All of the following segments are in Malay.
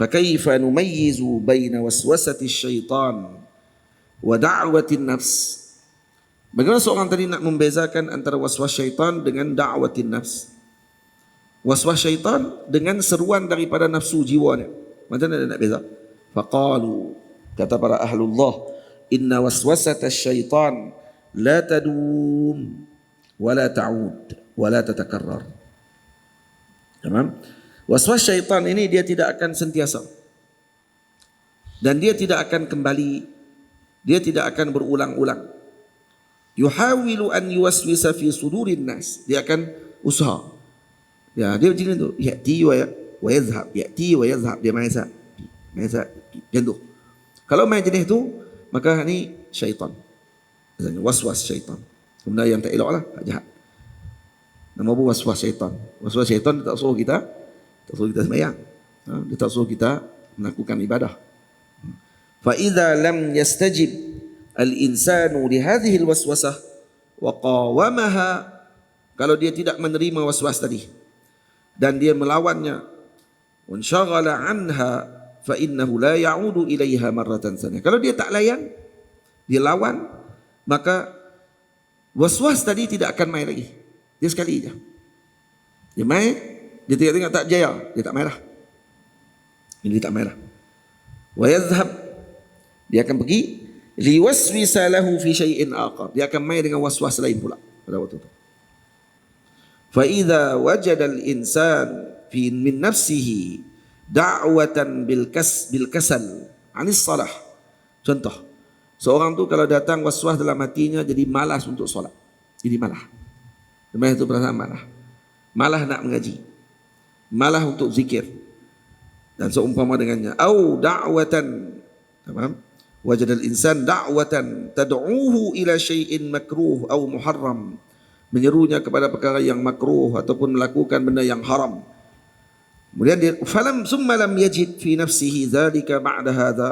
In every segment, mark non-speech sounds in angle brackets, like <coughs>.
فكيف نميز بين وسوسة الشيطان ودعوة النفس Bagaimana seorang tadi nak membezakan antara waswas syaitan dengan da'watin nafs? Waswas syaitan dengan seruan daripada nafsu jiwanya. Macam mana nak beza? Faqalu kata para ahlullah inna waswasata syaitan la tadum wa la ta'ud wa la tatakarrar. Tamam? Waswas syaitan ini dia tidak akan sentiasa. Dan dia tidak akan kembali. Dia tidak akan berulang-ulang. Yuhawilu an yuwaswisa fi sudurin nas. Dia akan usaha. Ya dia macam tu. Yati wa wa yazhab. Yati wa yazhab. Dia main sat. Macam tu. Kalau main jenis tu maka ni syaitan. Waswas syaitan. Benda yang tak elok lah jahat. Nama pun waswas syaitan. Waswas syaitan tak suruh kita tak suruh kita semayang ha? dia tak suruh kita melakukan ibadah. Fa idza lam yastajib al-insanu li hadhihi al-waswasah wa qawamaha kalau dia tidak menerima waswas tadi dan dia melawannya unshaghala anha fa innahu la ya'udu ilaiha marratan thaniya kalau dia tak layan dia lawan maka waswas tadi tidak akan main lagi. Dia sekali je. Dia main dia tengok-tengok tak jaya dia tak lah ini tak main lah wa yadhhab. Dia akan pergi liwaswisa lahu fi syai'in akhar dia akan main dengan waswas lain pula pada waktu itu fa idza wajada al insan fi min nafsihi da'watan bil kas bil kasal anis salah. Contoh seorang tu kalau datang waswas dalam hatinya jadi malas untuk solat. Jadi malah. Demam itu perasaan malah. Malah nak mengaji malah untuk zikir. Dan seumpama dengannya. Au da'watan. Faham? Wajad al-insan da'watan tad'uhu ila syai'in makruh atau muharram. Menyerunya kepada perkara yang makruh ataupun melakukan benda yang haram. Kemudian dia falam summa lam yajid fi nafsihi dhalika ba'da hadha.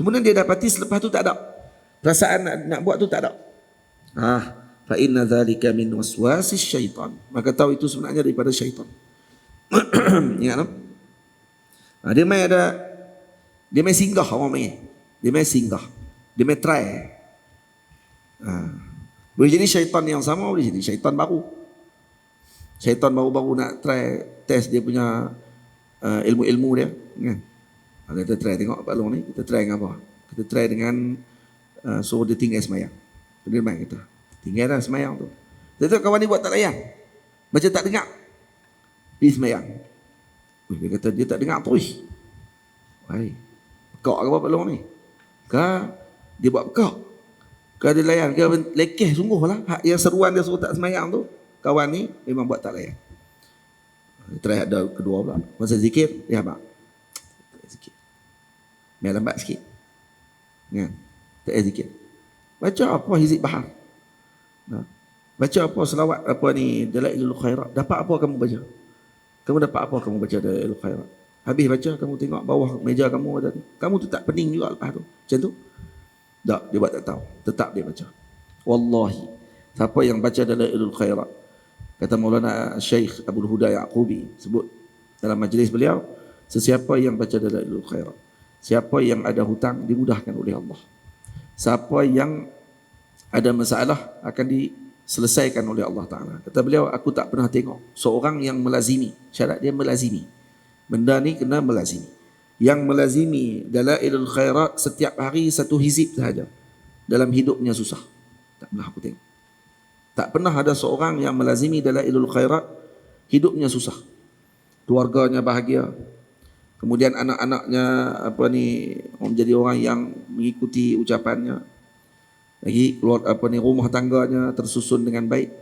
Kemudian dia dapati selepas tu tak ada. Perasaan nak, nak buat tu tak ada. Ah fa inna dhalika min waswasis syaitan. Maka tahu itu sebenarnya daripada syaitan <coughs> ingat tak ha, dia mai ada dia mai singgah orang mai dia main singgah. Dia main try. Ha. Boleh jadi syaitan yang sama, boleh jadi syaitan baru. Syaitan baru-baru nak try test dia punya uh, ilmu-ilmu dia. Kan? Ha, kita try tengok Pak Long ni, kita try dengan apa? Kita try dengan uh, suruh dia tinggal semayang. Dia main kita. Tinggal lah semayang tu. Tahu kawan ni buat tak layan. Macam tak dengar. Pergi semayang. Dia kata dia tak dengar terus. Hai. Kau apa Pak Long ni? Ka dia buat bekak. Ka dia layan ke lekeh sungguh lah. Hak yang seruan dia suruh tak semayang tu. Kawan ni memang buat tak layan. Terakhir ada kedua pula. Masa zikir, dia apa? Zikir. Biar lambat sikit. Kan? Tak ada zikir. Baca apa hizib bahar? Baca apa selawat apa ni dalailul khairat? Dapat apa kamu baca? Kamu dapat apa kamu baca dalailul khairat? Habis baca kamu tengok bawah meja kamu ada tu. Kamu tu tak pening juga lepas tu. Macam tu. Tak, dia buat tak tahu. Tetap dia baca. Wallahi. Siapa yang baca dalam ilul khairat. Kata Maulana Syekh Abu Huda Yaqubi. Sebut dalam majlis beliau. Sesiapa yang baca dalam ilul khairat. Siapa yang ada hutang dimudahkan oleh Allah. Siapa yang ada masalah akan diselesaikan oleh Allah Ta'ala. Kata beliau, aku tak pernah tengok seorang yang melazimi. Syarat dia melazimi. Benda ni kena melazimi. Yang melazimi dalailul khairat setiap hari satu hizib sahaja. Dalam hidupnya susah. Tak pernah aku tengok. Tak pernah ada seorang yang melazimi dalailul khairat hidupnya susah. Keluarganya bahagia. Kemudian anak-anaknya apa ni menjadi orang yang mengikuti ucapannya. Lagi keluar apa ni rumah tangganya tersusun dengan baik.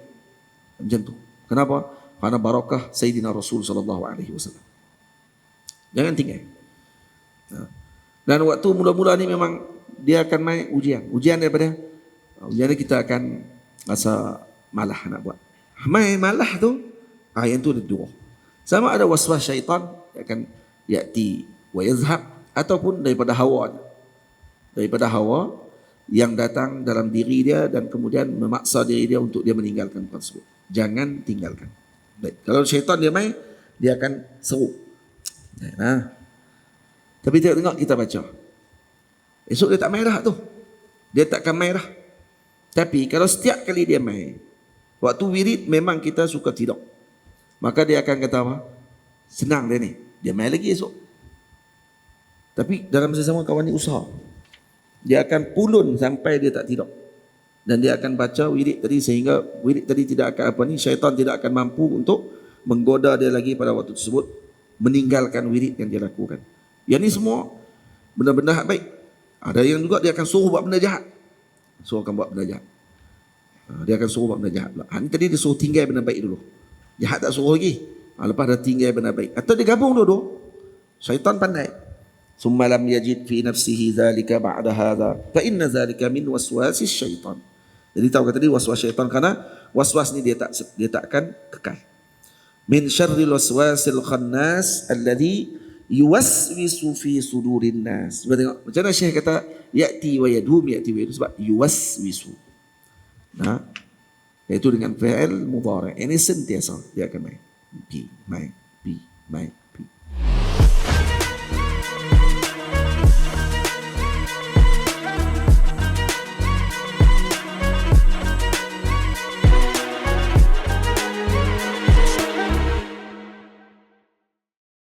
Macam tu. Kenapa? Karena barakah Sayyidina Rasul sallallahu alaihi wasallam. Jangan tinggal. Ha. Dan waktu mula-mula ni memang dia akan main ujian. Ujian daripada ujian ni kita akan rasa malah nak buat. Main malah tu, ah yang tu ada dua. Sama ada waswas syaitan akan yati wa yazhab ataupun daripada hawa. Daripada hawa yang datang dalam diri dia dan kemudian memaksa diri dia untuk dia meninggalkan tersebut. Jangan tinggalkan. Baik. Kalau syaitan dia main, dia akan seru. Ha. Tapi tengok-tengok kita baca. Esok dia tak main dah tu. Dia takkan main dah. Tapi kalau setiap kali dia main, waktu wirid memang kita suka tidur. Maka dia akan kata apa? Senang dia ni. Dia main lagi esok. Tapi dalam masa sama kawan ni usaha. Dia akan pulun sampai dia tak tidur. Dan dia akan baca wirid tadi sehingga wirid tadi tidak akan apa ni, syaitan tidak akan mampu untuk menggoda dia lagi pada waktu tersebut meninggalkan wirid yang dia lakukan. Yang ni semua benda-benda baik. Ada yang juga dia akan suruh buat benda jahat. Suruh akan buat benda jahat. Ha, dia akan suruh buat benda jahat pula. Ha, ni tadi dia suruh tinggal benda baik dulu. Jahat tak suruh lagi. Ha, lepas dah tinggal benda baik. Atau dia gabung dulu. Syaitan pandai. Lam yajid fi nafsihi dhalika ba'da hadha. Fa inna dhalika min waswasi syaitan. Jadi tahu kata dia waswas syaitan kerana waswas ni dia tak dia tak akan kekal. Min syarril waswasil khannas alladhi yuwaswisu fi sudurin nas. Cuba tengok macam mana Syekh kata yati wa yadhum yati wa yadhum sebab yuwaswisu. Nah, iaitu dengan fi'il mudhari. Ini sentiasa dia akan main. Pi, main, pi, main.